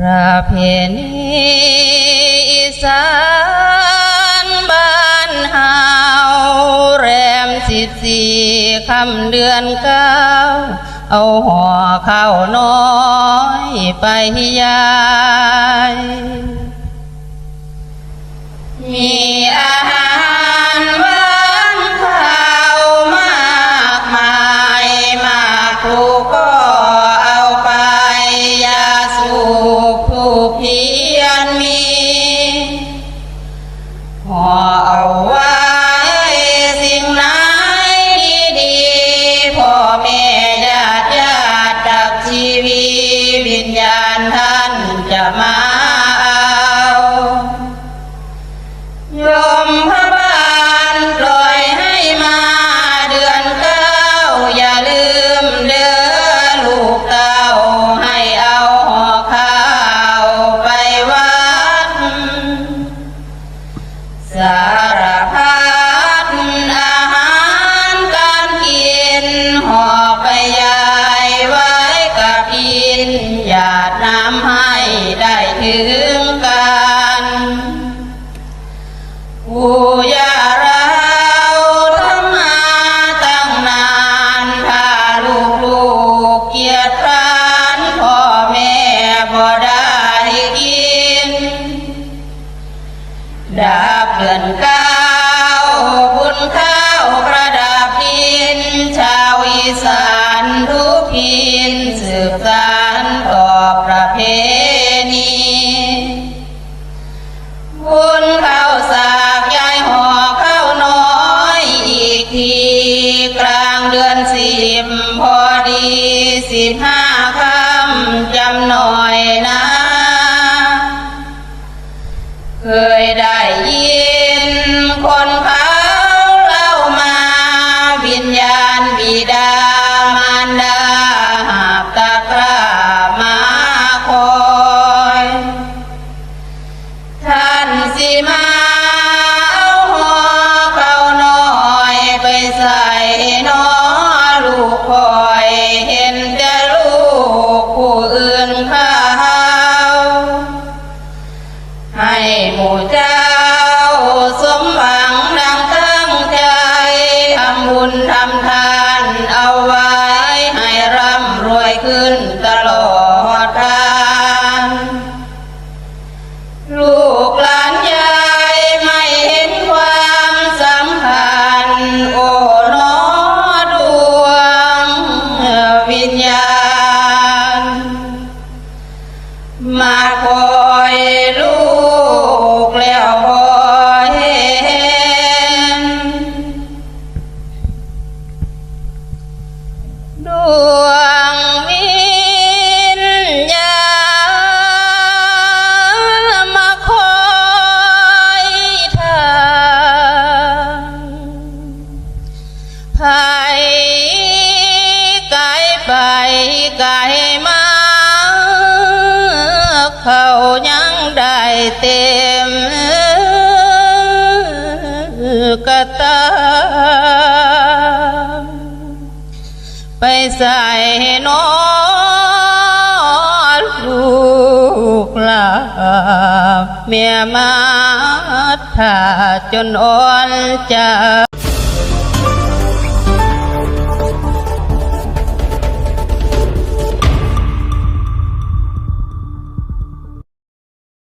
ประเพณีอีสานบ้านเฮาแรมสิบสี่คำเดือนเก้า เอาห่อข้าวน้อยไปให้ยาย มีอาหาร ผู้เพีารพัดอาหารการกินห่อไปยายไว้กับอินหยาดน้ำให้ได้ถือ ดือนเก้าบุญข้าวประดับดิน ชาวอีสานทุกพินสืบสานต่อประเพณีบุญข้าวสากยายห่อข้าวน้อยอีกที กลางเดือนสิบพอดีสิบห้าคำจำหน่อยนะ เคยได้ยิน ไปใส่นอนลูกหลาเมียมาถ้าจนอ่อนใจ